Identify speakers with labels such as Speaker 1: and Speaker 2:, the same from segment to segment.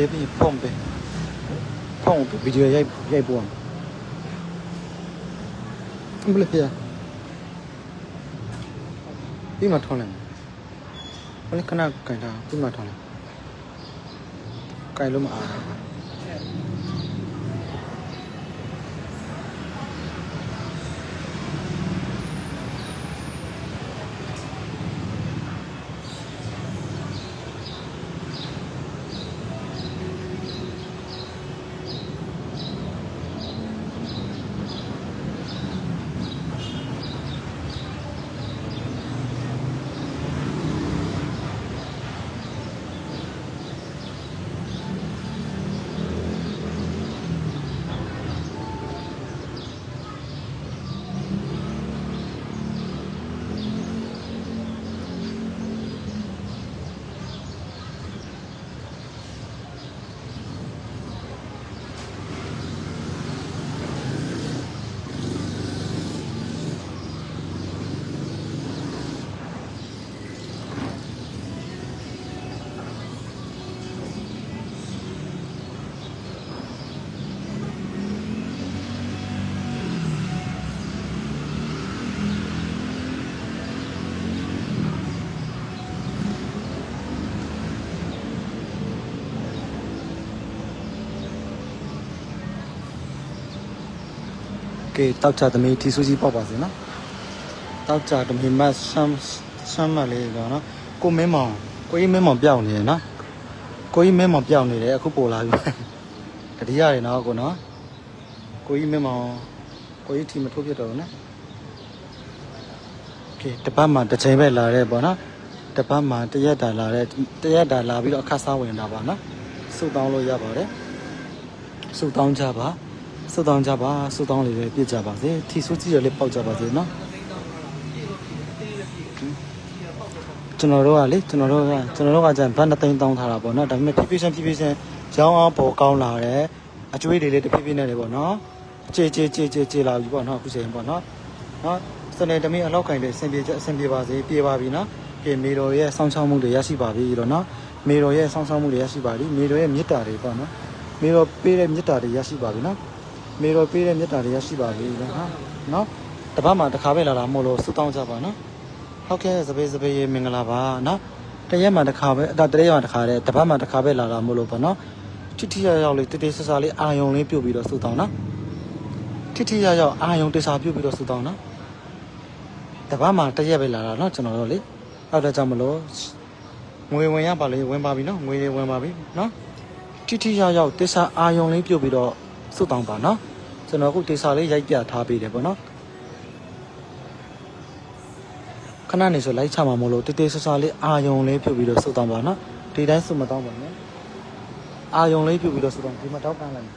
Speaker 1: ဆေးပြီးဖုန်းပဲဖုန်းဗီဒီယိုရိုက်ရိုက်ပေါ်ဘယ်လိုပြပြီးမှထောင်းလိုက်ဘယ်ခဏကန်တာပြီးမှထောင်းလိုက်ကန် ကဲတောက်ချသမီးထီဆူကြီးပေါက်ပါစေနော်တောက်ချသမီးမတ်ဆမ်ဆမ်မလေးတော့နော်ကိုမင်းမောင်ကိုကြီးမင်းမောင်ပြောင်းနေရနော်ကိုကြီးမင်းမောင်ပြောင်းနေတယ်အခုပေါ်လာပြီတတိယရနော်ကိုနော်ကိုကြီးမင်းမောင်ကိုကြီးထီမထုတ်ပြတော့ဘူးနော်ကဲတပတ်မှတစ်ချိန်ပဲလာတဲ့ပေါ့နော်တပတ်မှတရက်တာလာတဲ့တရက်တာလာပြီးတော့အခက်စားဝင်တာပါနော်စုတောင်းလို့ရပါတယ်စုတောင်းကြပါ စုတောင်းကြပါစုတောင်းလေးပဲပြည့်ကြပါစေထီဆူကြီးရလေးပေါက်ကြပါစေနော်ကျွန်တော်တို့ကလေကျွန်တော်တို့ကကျွန်တော်တို့ကကြံဘတ်နှစ်သိန်းတောင်းထားတာပေါ့နော်ဒါပေမဲ့ဖြည်းဖြည်းချင်းဖြည်းဖြည်းချင်းရောင်းအောင်ပေါ်ကောင်းလာတယ်အကျွေးတွေလေးတစ်ဖြည်းဖြည်းနဲ့လေပေါ့နော်ကြေကြေကြေကြေကြေလာပြီပေါ့နော်အခုချိန်ပေါ့နော်နော်စနေတမီအလောက်ကင်လေးအဆင်ပြေချက်အဆင်ပြေပါစေပြေပါပြီနော်ကဲမေတော်ရဲ့စောင့်ရှောက်မှုတွေရရှိပါပြီတော့နော်မေတော်ရဲ့စောင့်ရှောက်မှုတွေရရှိပါပြီမေတော်ရဲ့မေတ္တာတွေပေါ့နော်မေတော်ပေးတဲ့မေတ္တာတွေရရှိပါပြီနော် မေတော်ပေးတဲ့မေတ္တာတွေရရှိပါပြီနော်ဟာနော်တပတ်မှတစ်ခါပဲလာတာမို့လို့ဆုတောင်းကြပါနော်ဟုတ်ကဲ့စပေးစပေးရေမင်္ဂလာပါနော်တရက်မှတစ်ခါပဲအဲ့ဒါတရက်မှတစ်ခါတဲ့တပတ်မှတစ်ခါပဲလာတာမို့လို့ပေါ့နော်ထိထိရရောက်လေးတိတိဆဆလေးအာယုံလေးပြုတ်ပြီးတော့ဆုတောင်းနော်ထိထိရရောက်အာယုံတိစာပြုတ်ပြီးတော့ဆုတောင်းနော်တပတ်မှတရက်ပဲလာတာနော်ကျွန်တော်တို့လေအဲ့ဒါကြောင့်မလို့ငွေဝင်ရပါလေဝင်ပါပြီနော်ငွေတွေဝင်ပါပြီနော်ထိထိရရောက်တိစာအာယုံလေးပြုတ်ပြီးတော့ ဆုတောင်းပါနော်ကျွန်တော်အခုဒေစာလေးရိုက်ပြထားပေးတယ်ပေါ့နော်ခဏနေဆိုလိုက်ချမှာမလို့တေးတေးဆဆလေးအာယုံလေးပြုတ်ပြီးတော့စုတောင်းပါနော်ဒီတိုင်းစုမတောင်းပါနဲ့အာယုံလေးပြုတ်ပြီးတော့စုတောင်းဒီမှာတောင်းကန်လိုက်မယ်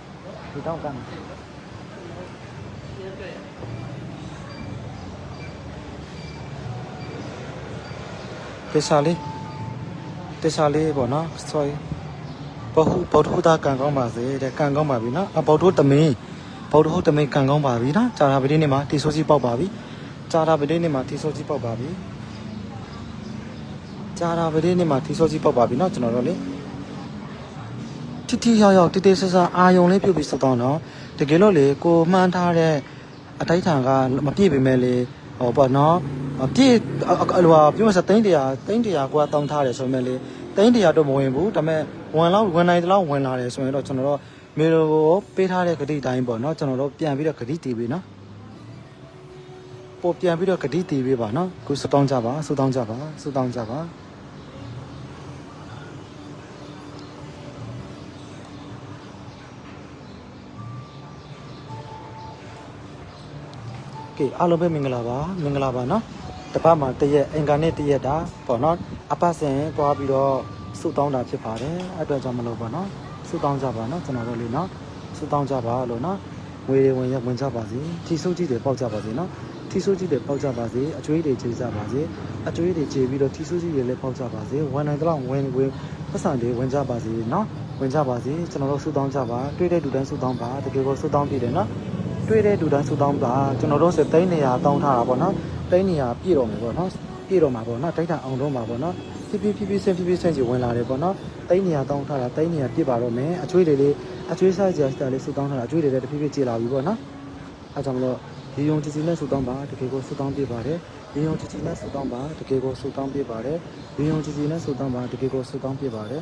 Speaker 1: ဒီတောင်းကန်မယ်ဒေစာလေးဒေစာလေးပေါ့နော် sorry ဘဟုဘုဒ္ဓဟူတာကံကောင်းပါစေတဲ့ကံကောင်းပါပြီနော်အဘုဒ္ဓတမင်းဗုဒ္ဓဟုတ်တမိန်ကံကောင်းပါပြီနော်ကြာတာပတိနေ့မှာတီဆိုးကြီးပေါက်ပါပြီကြာတာပတိနေ့မှာတီဆိုးကြီးပေါက်ပါပြီကြာတာပတိနေ့မှာတီဆိုးကြီးပေါက်ပါပြီနော်ကျွန်တော်တို့လေတိတိရောက်ရောက်တိတိဆဆအာယုံလေးပြုတ်ပြီးစတော့နော်တကယ်လို့လေကိုမှန်းထားတဲ့အတိုက်ထံကမပြည့်ပေမဲ့လေဟောပေါ့နော်မပြည့်အလိုဟာပြောမစသိန်းတရာသိန်းတရာကိုကတောင်းထားတယ်ဆိုပေမဲ့လေ သိန်းတရာတော့မဝင်ဘူးဒါပေမဲ့ဝင်လောက်ဝင်နိုင်တဲ့လောက်ဝင်လာတယ်ဆိုရင်တော့ကျွန်တော်တို့မေလိုကိုပေးထားတဲ့ဂတိတိုင်းပေါ့နော်ကျွန်တော်တို့ပြန်ပြီးတော့ဂတိတည်ပေးနော်ပို့ပြန်ပြီးတော့ဂတိတည်ပေးပါနော်ခုစတောင်းကြပါစတောင်းကြပါစတောင်းကြပါကဲအားလုံးပဲမင်္ဂလာပါမင်္ဂလာပါနော် တပတ်မှာတရက်အင်္ဂါနေ့တရက်တာပေါ့နော်အပတ်စဉ်သွားပြီးတော့စုတောင်းတာဖြစ်ပါတယ်အဲ့အတွက်ကြောင့်မလို့ပေါ့နော်ဆုတောင်းကြပါနော်ကျွန်တော်တို့လေးနော်ဆုတောင်းကြပါလို့နော်ငွေတွေဝင်ရဝင်ကြပါစေထီဆိုးကြီးတွေပေါက်ကြပါစေနော်ထီဆိုးကြီးတွေပေါက်ကြပါစေအကျွေးတွေကျေကြပါစေအကျွေးတွေကျေပြီးတော့ထီဆိုးကြီးတွေလည်းပေါက်ကြပါစေဝန်နိုင်တော့ဝင်ဝင်ပတ်စံတွေဝင်ကြပါစေနော်ဝင်ကြပါစေကျွန်တော်တို့ဆုတောင်းကြပါတွေ့တဲ့လူတိုင်းဆုတောင်းပါတကယ်ကိုဆုတောင်းပြတယ်နော်တွေ့တဲ့လူတိုင်းဆုတောင်းပါကျွန်တော်တို့စသိန်းနေရာတောင်းထားတာပေါ့နော် သိန်းနေရာပြည့်တော်မယ်ပေါ့နော်ပြည့်တော်မှာပေါ့နော်တိုက်တာအောင်တော့မှာပေါ့နော်ဖြည်းဖြည်းဖြည်းဖြည်းဆင်းဖြည်းဖြည်းဆင်းကြီးဝင်လာတယ်ပေါ့နော်တိတ်နေရတောင်းထားတာတိတ်နေရပြစ်ပါတော့မယ်အကျွေးတွေလေးအကျွေးစားကြစတာလေးဆူတောင်းထားတာအကျွေးတွေလည်းတဖြည်းဖြည်းကျေလာပြီပေါ့နော်အဲကြောင့်မလို့ဒီယုံကြည်ကြည်နဲ့ဆူတောင်းပါတကယ်ကိုဆူတောင်းပြပါတယ်ဒီယုံကြည်ကြည်နဲ့ဆူတောင်းပါတကယ်ကိုဆူတောင်းပြပါတယ်ဒီယုံကြည်ကြည်နဲ့ဆူတောင်းပါတကယ်ကိုဆူတောင်းပြပါတယ်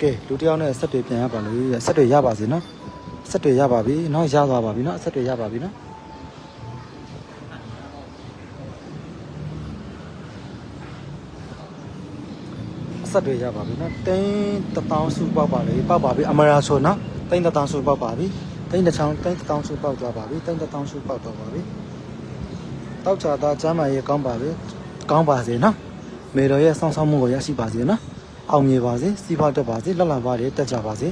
Speaker 1: ကဲလူတစ်ယောက်နဲ့ဆက်တွေပြန်ရပါလို့ဆက်တွေရပါစေနော် ဆက်တွေရပါပြီနော်ရသွားပါပြီနော်ဆက်တွေရပါပြီနော်အဆက်တွေရပါပြီနော်တိန်းတထောင်စုပေါက်ပါလေပေါက်ပါပြီအမရာဆိုနော်တိန်းတထောင်စုပေါက်ပါပြီတိန်းတစ်ချောင်းတိန်းတထောင်စုပေါက်သွားပါပြီတိန်းတထောင်စုပေါက်သွားပါပြီတောက်ချတာကျမ်းမာရေးကောင်းပါပြီကောင်းပါစေနော်မေတော်ရဲ့စောင့်ရှောက်မှုကိုရရှိပါစေနော်အောင်မြင်ပါစေစီးပွားတက်ပါစေလက်လံပါတွေတက်ကြပါစေ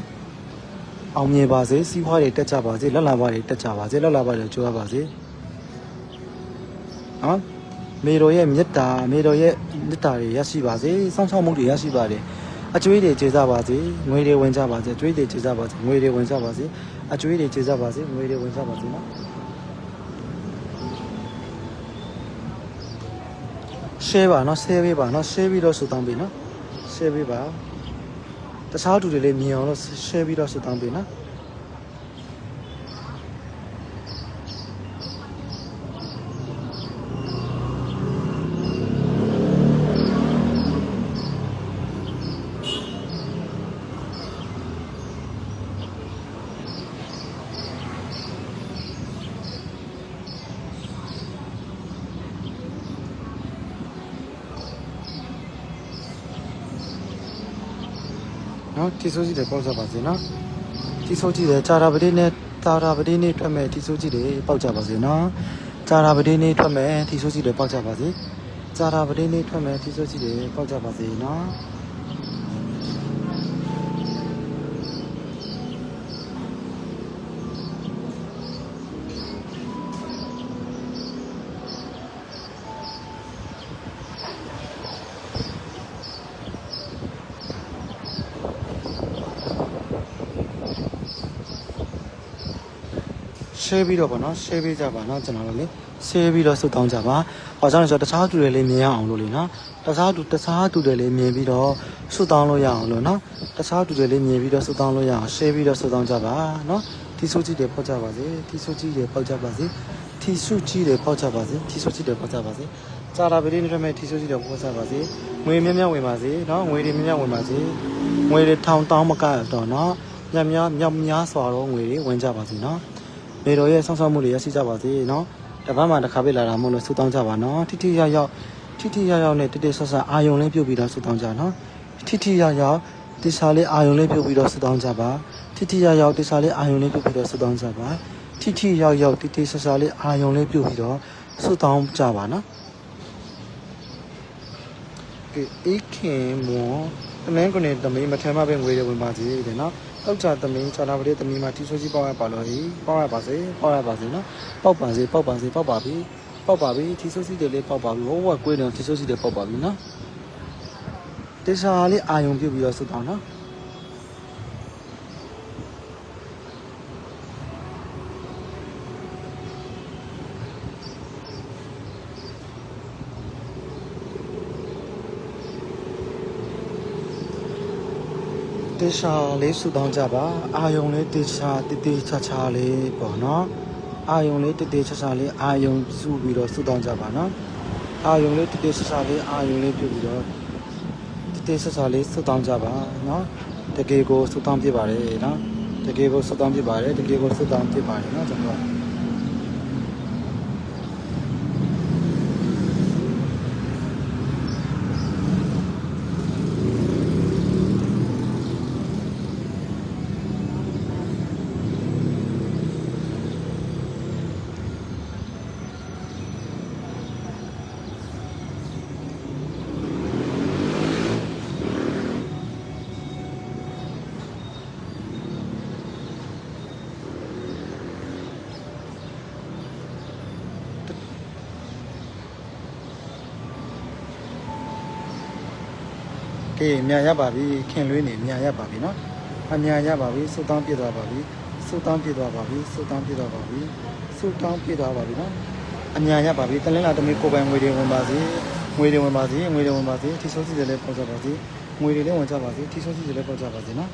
Speaker 1: အောင်မြင်ပါစေစီးပွားတွေတက်ကြပါစေလက်လံပါတွေတက်ကြပါစေလက်လံပါတွေကျိုးရပါစေနော်မေတော်ရဲ့မေတ္တာမေတော်ရဲ့မေတ္တာတွေရရှိပါစေစောင့်ရှောက်မှုတွေရရှိပါတယ်အကျွေးတွေကျေစားပါစေငွေတွေဝင်ကြပါစေအကျွေးတွေကျေစားပါစေငွေတွေဝင်ကြပါစေအကျွေးတွေကျေစားပါစေငွေတွေဝင်ကြပါစေနော်ရှဲပါနော်ဆဲပေးပါနော်ရှဲပြီးတော့ဆူတောင်းပေးနော်ရှဲပေးပါ တခြားသူတွေလည်းမြင်အောင်လို့ရှဲပြီးတော့ဆူတောင်းပေးနော် နော်တီဆိုးကြီးတွေပေါက်ကြပါစေနော်တီဆိုးကြီးတွေဂျာရာပတိနဲ့တာရာပတိနဲ့ထွက်မဲ့တီဆိုးကြီးတွေပေါက်ကြပါစေနော်ဂျာရာပတိနဲ့ထွက်မဲ့တီဆိုးကြီးတွေပေါက်ကြပါစေဂျာရာပတိနဲ့ထွက်မဲ့တီဆိုးကြီးတွေပေါက်ကြပါစေနော် ရှဲပြီးတော့ဗောနော်ရှဲပေးကြပါနော်ကျွန်တော်တို့လေရှဲပြီးတော့စုတောင်းကြပါဟောကြောင့်လဲဆိုတော့တခြားသူတွေလည်းမြင်ရအောင်လို့လေနော်တခြားသူတခြားသူတွေလည်းမြင်ပြီးတော့စုတောင်းလို့ရအောင်လို့နော်တခြားသူတွေလည်းမြင်ပြီးတော့စုတောင်းလို့ရအောင်ရှဲပြီးတော့စုတောင်းကြပါနော်တီဆုကြီးတွေပေါက်ကြပါစေတီဆုကြီးတွေပေါက်ကြပါစေတီဆုကြီးတွေပေါက်ကြပါစေတီဆုကြီးတွေပေါက်ကြပါစေစာရာပတိနဲ့မဲ့တီဆုကြီးတွေပေါက်ကြပါစေငွေမြတ်မြတ်ဝင်ပါစေနော်ငွေတွေမြတ်မြတ်ဝင်ပါစေငွေတွေထောင်တောင်းမကတော့နော်မြတ်များမြောက်များစွာတော့ငွေတွေဝင်ကြပါစေနော် နေတော်ရဲ့ဆောင်းဆောင်းမှုတွေရရှိကြပါစေနော်တပတ်မှတစ်ခါပဲလာတာမဟုတ်လို့ဆုတောင်းကြပါနော်ထိထိရောက်ရောက်ထိထိရောက်ရောက်နဲ့တိတိဆော့ဆော့အာယုံလေးပြုတ်ပြီးတော့ဆုတောင်းကြနော်ထိထိရောက်ရောက်တိစာလေးအာယုံလေးပြုတ်ပြီးတော့ဆုတောင်းကြပါထိထိရောက်ရောက်တိစာလေးအာယုံလေးပြုတ်ပြီးတော့ဆုတောင်းကြပါထိထိရောက်ရောက်တိတိဆော့ဆော့လေးအာယုံလေးပြုတ်ပြီးတော့ဆုတောင်းကြပါနော်ကဲအိခင်မောတမန်ကနေတမင်းမထမ်းမပဲငွေတွေဝင်ပါစေတဲ့နော် တောက်ကြသမင်းခြာနာပတိသမင်းမှာတီဆိုးကြီးပေါက်ရပါလို့ဟိပေါက်ရပါစေပေါက်ရပါစေနော်ပေါက်ပါစေပေါက်ပါစေပေါက်ပါပြီပေါက်ပါပြီတီဆိုးကြီးတွေလေးပေါက်ပါပြီဟိုဘကွေးတယ်တီဆိုးကြီးတွေပေါက်ပါပြီနော်တေချာလေးအာယုံပြုတ်ပြီးတော့ဆုတောင်းနော် တေချာလေးဆုတောင်းကြပါအာယုံလေးတေချာတေတေချာချာလေးပေါ့နော်အာယုံလေးတေတေချာချာလေးအာယုံစုပြီးတော့ဆုတောင်းကြပါနော်အာယုံလေးတေတေချာချာလေးအာယုံလေးပြုတ်ပြီးတော့တေတေဆဆလေးဆုတောင်းကြပါနော်တကယ်ကိုဆုတောင်းပြပါတယ်နော်တကယ်ကိုဆုတောင်းပြပါတယ်တကယ်ကိုဆုတောင်းပြပါတယ်နော်ကျွန်တော် ကဲမြန်ရပါပြီခင်လွေးနေမြန်ရပါပြီနော်အမြန်ရပါပြီဆုတောင်းပြသွားပါပြီဆုတောင်းပြသွားပါပြီဆုတောင်းပြသွားပါပြီဆုတောင်းပြသွားပါပြီနော်အမြန်ရပါပြီတလင်းလာတမီကိုပိုင်ငွေတွေဝင်ပါစေငွေတွေဝင်ပါစေငွေတွေဝင်ပါစေထီဆိုးစီတွေလည်းပေါက်ကြပါစေငွေတွေလည်းဝင်ကြပါစေထီဆိုးစီတွေလည်းပေါက်ကြပါစေနော်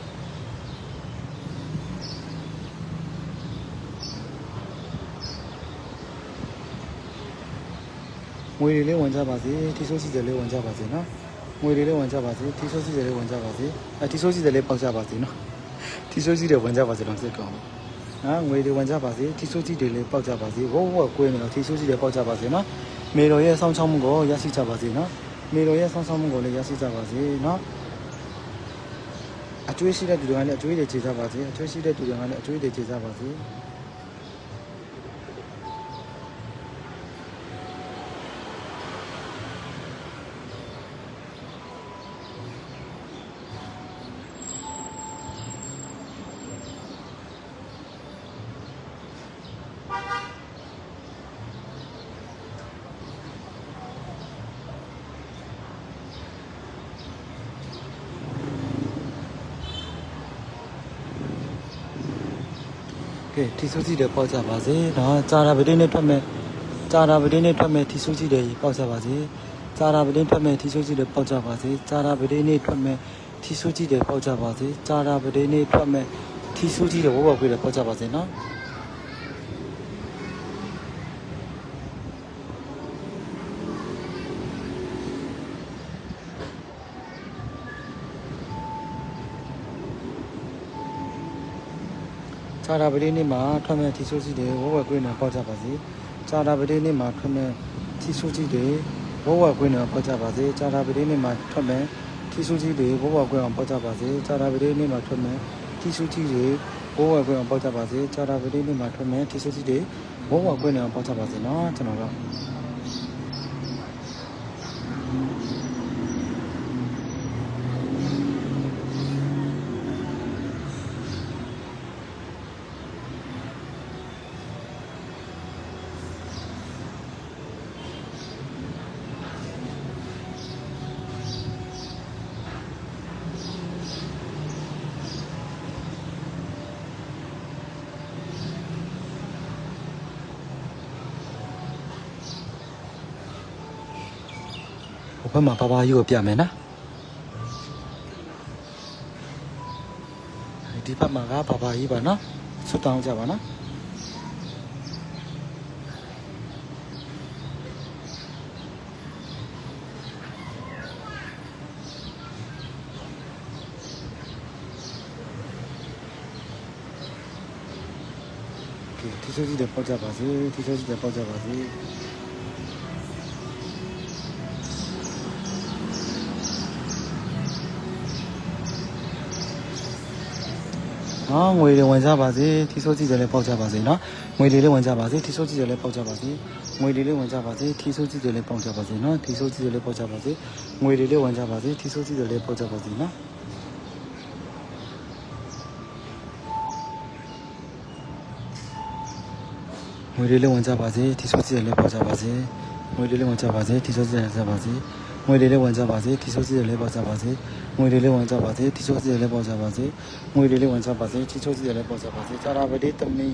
Speaker 1: ငွေတွေလည်းဝင်ကြပါစေထီဆိုးစီတွေလည်းဝင်ကြပါစေနော် ငွေတွေလည်းဝင်ကြပါစေထီဆိုးစီတွေလည်းဝင်ကြပါစေအဲထီဆိုးစီတွေလည်းပေါက်ကြပါစေနော်ထီဆိုးစီတွေဝင်ကြပါစေတော့စိတ်ကောင်းနော်ငွေတွေဝင်ကြပါစေထီဆိုးစီတွေလည်းပေါက်ကြပါစေဝဝကွေးနေတော့ထီဆိုးစီတွေပေါက်ကြပါစေနော်မေတော်ရဲ့ဆောင်းချောင်းမှုကိုရရှိကြပါစေနော်မေတော်ရဲ့ဆောင်းချောင်းမှုကိုလည်းရရှိကြပါစေနော်အကျွေးရှိတဲ့သူတွေကလည်းအကျွေးတွေခြေကြပါစေအကျွေးရှိတဲ့သူတွေကလည်းအကျွေးတွေခြေကြပါစေ ကဲထီဆိုးစီတွေပေါက်ကြပါစေနော်ကြာတာပတင်းနဲ့ထွက်မဲ့ကြာတာပတင်းနဲ့ထွက်မဲ့ထီဆိုးစီတွေပေါက်ကြပါစေကြာတာပတင်းထွက်မဲ့ထီဆိုးစီတွေပေါက်ကြပါစေကြာတာပတင်းနဲ့ထွက်မဲ့ထီဆိုးစီတွေပေါက်ကြပါစေကြာတာပတင်းနဲ့ထွက်မဲ့ထီဆိုးစီတွေဝဝကွေးတွေပေါက်ကြပါစေနော် ဇာတာပတိနေ့မှာထွက်မဲ့ထီဆိုးစီတွေဝဝကွင်းနဲ့ပေါက်ကြပါစေဇာတာပတိနေ့မှာထွက်မဲ့ထီဆိုးစီတွေဝဝကွင်းနဲ့ပေါက်ကြပါစေဇာတာပတိနေ့မှာထွက်မဲ့ထီဆိုးစီတွေဝဝကွင်းအောင်ပေါက်ကြပါစေဇာတာပတိနေ့မှာထွက်မဲ့ထီဆိုးစီတွေဝဝကွင်းအောင်ပေါက်ကြပါစေဇာတာပတိနေ့မှာထွက်မဲ့ထီဆိုးစီတွေဝဝကွင်းနဲ့အောင်ပေါက်ကြပါစေနော်ကျွန်တော်တို့ ဘက်မှာဘာဘာကြီးကိုပြမယ်နော်ဒီဘက်မှာကဘာဘာကြီးပါနော်ဆွတ်တောင်းကြပါနော်ကဲဒီဆိုကြီးတွေပေါက်ကြပါစေဒီဆိုကြီးတွေပေါက်ကြပါစေ နော်ငွေတွေဝင်ကြပါစေထီဆိုးကြည့်တယ်လည်းပေါက်ကြပါစေနော်ငွေတွေလည်းဝင်ကြပါစေထီဆိုးကြည့်တယ်လည်းပေါက်ကြပါစေငွေတွေလည်းဝင်ကြပါစေထီဆိုးကြည့်တယ်လည်းပေါက်ကြပါစေနော်ထီဆိုးကြည့်တယ်လည်းပေါက်ကြပါစေငွေတွေလည်းဝင်ကြပါစေထီဆိုးကြည့်တယ်လည်းပေါက်ကြပါစေနော်ငွေတွေလည်းဝင်ကြပါစေထီဆိုးကြည့်တယ်လည်းပေါက်ကြပါစေငွေတွေလည်းဝင်ကြပါစေထီဆိုးကြည့်တယ်လည်းပေါက်ကြပါစေ ငွေတွေလည်းဝင်ကြပါစေထီဆိုးကြည့်တယ်လည်းပေါက်ကြပါစေငွေတွေလည်းဝင်ကြပါစေထီဆိုးကြည့်တယ်လည်းပေါက်ကြပါစေငွေတွေလည်းဝင်ကြပါစေထီဆိုးကြည့်တယ်လည်းပေါက်ကြပါစေကြာတာပတိတမီ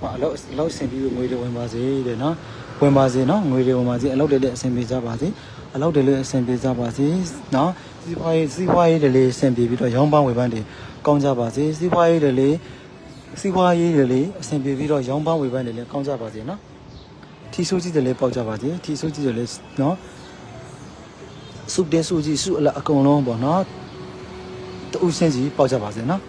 Speaker 1: ဟောအလောက်အလောက်ဆင်ပြီးငွေတွေဝင်ပါစေတဲ့နော်ဝင်ပါစေနော်ငွေတွေဝင်ပါစေအလောက်တွေလည်းအဆင်ပြေကြပါစေအလောက်တွေလည်းအဆင်ပြေကြပါစေနော်စီးပွားရေးစီးပွားရေးတွေလည်းအဆင်ပြေပြီးတော့ရောင်းပန်းဝယ်ပန်းတွေကောင်းကြပါစေစီးပွားရေးတွေလည်းစီးပွားရေးတွေလည်းအဆင်ပြေပြီးတော့ရောင်းပန်းဝယ်ပန်းတွေလည်းကောင်းကြပါစေနော်ထီဆိုးကြည့်တယ်လည်းပေါက်ကြပါစေထီဆိုးကြည့်တယ်လည်းနော် စုတဲစုကြီးစုအလအကုန်လုံးပေါ့နော်တူးစင်းစီပေါက်ကြပါစေနော်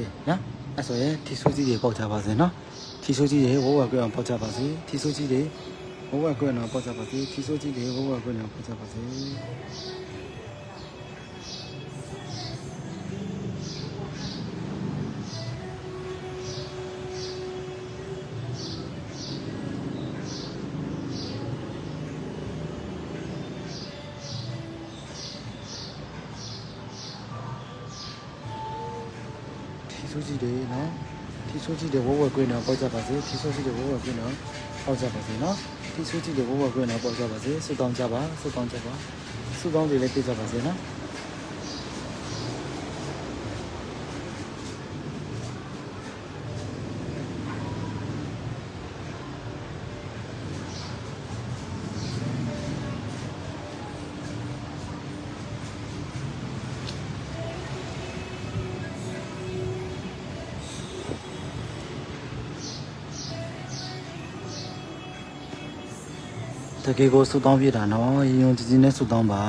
Speaker 1: ကဲနော်အဲ့ဆိုရင်ထီဆိုးကြီးတွေပေါက်ကြပါစေနော်ထီဆိုးကြီးတွေဝဝကွအောင်ပေါက်ကြပါစေထီဆိုးကြီးတွေဝဝကွအောင်ပေါက်ကြပါစေထီဆိုးကြီးတွေဝဝကွအောင်ပေါက်ကြပါစေ ဆိုးကြီးတွေနော်ထီဆိုးကြီးတွေဝဝကွင်းတော့ပေါက်ကြပါစေထီဆိုးကြီးတွေဝဝကွင်းတော့ပေါက်ကြပါစေနော်ထီဆိုးကြီးတွေဝဝကွင်းတော့ပေါက်ကြပါစေဆုတောင်းကြပါဆုတောင်းကြပါဆုတောင်းတွေလည်းပြကြပါစေနော် ကယ်ကိုဆူတောင်းပြတာနော်ရင်ယုံကြည်ကြည်နဲ့ဆူတောင်းပါ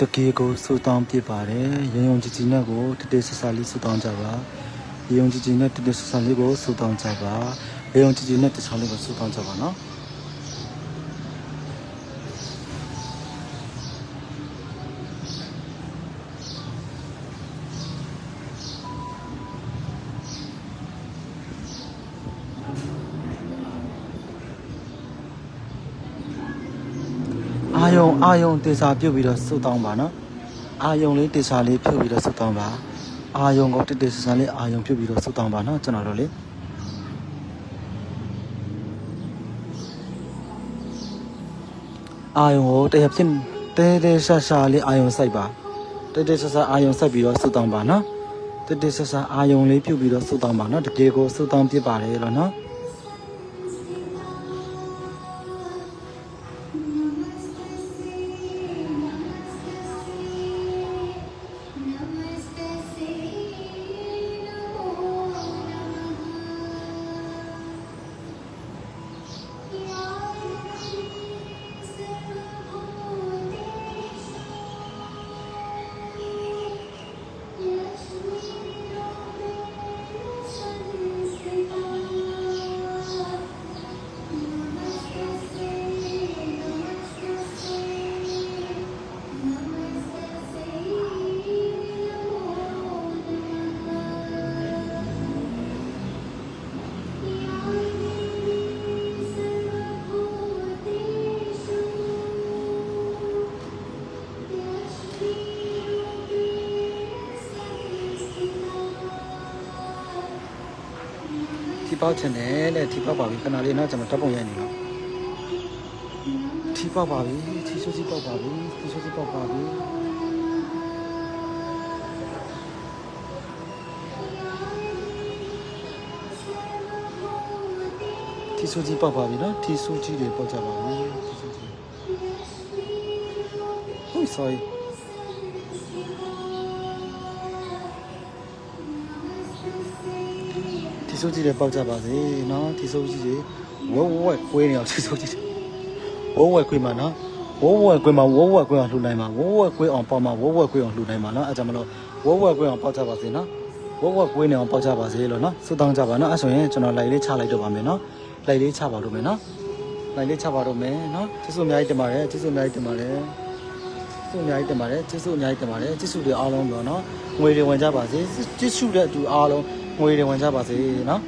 Speaker 1: တကယ်ကိုဆူတောင်းပြပါတယ်ရင်ယုံကြည်ကြည်နဲ့ကိုတတဆဆလေးဆူတောင်းကြပါရင်ယုံကြည်ကြည်နဲ့တတဆဆလေးကိုဆူတောင်းကြပါရင်ယုံကြည်ကြည်နဲ့တခြားလေးကိုဆူတောင်းကြပါနော် အာယုံအာယုံတေစာပြုတ်ပြီးတော့ဆူတောင်းပါနော်အာယုံလေးတေစာလေးပြုတ်ပြီးတော့ဆူတောင်းပါအာယုံကိုတတဆဆလေးအာယုံပြုတ်ပြီးတော့ဆူတောင်းပါနော်ကျွန်တော်တို့လေအာယုံကိုတရားဖြစ်တဲတဲဆဆလေးအာယုံစိုက်ပါတဲတဲဆဆအာယုံစိုက်ပြီးတော့ဆုတောင်းပါနော်တဲတဲဆဆအာယုံလေးပြုတ်ပြီးတော့ဆုတောင်းပါနော်တကယ်ကိုဆုတောင်းပြပါတယ်လို့နော် ပေါက်ချင်တယ်တဲ့ထီပေါက်ပါပြီခဏလေးနော်ကျွန်တော်ဓာတ်ပုံရိုက်နေတော့ထီပေါက်ပါပြီထီဆိုးစီပေါက်ပါပြီထီဆိုးစီပေါက်ပါပြီထီဆိုးကြီးပေါက်ပါပြီနော်ထီဆိုးကြီးတွေပေါက်ကြပါပြီထီဆိုးကြီးဟို sorry ဆိုးကြီးတွေပေါက်ကြပါစေနော်ထီဆိုးကြီးတွေဝဝဝကွေးနေအောင်ထီဆိုးကြီးတွေဝဝဝကွေးမှာနော်ဝဝဝကွေးမှာဝဝဝကွေးအောင်လှူနိုင်မှာဝဝဝကွေးအောင်ပေါက်မှာဝဝဝကွေးအောင်လှူနိုင်မှာနော်အဲကြောင့်မလို့ဝဝဝကွေးအောင်ပေါက်ကြပါစေနော်ဝဝဝကွေးနေအောင်ပေါက်ကြပါစေလို့နော်ဆုတောင်းကြပါနော်အဲဆိုရင်ကျွန်တော်လိုက်လေးချလိုက်တော့ပါမယ်နော်လိုက်လေးချပါတော့မယ်နော်လိုက်လေးချပါတော့မယ်နော်ကျေးဇူးအများကြီးတင်ပါတယ်ကျေးဇူးအများကြီးတင်ပါတယ်ကျေးဇူးအများကြီးတင်ပါတယ်ကျေးဇူးအများကြီးတင်ပါတယ်ကျေးဇူးတွေအားလုံးပေါ့နော်ငွေတွေဝင်ကြပါစေကျေးဇူးတဲ့အတူအားလုံး ငွေတွေဝင်ကြပါစေနော်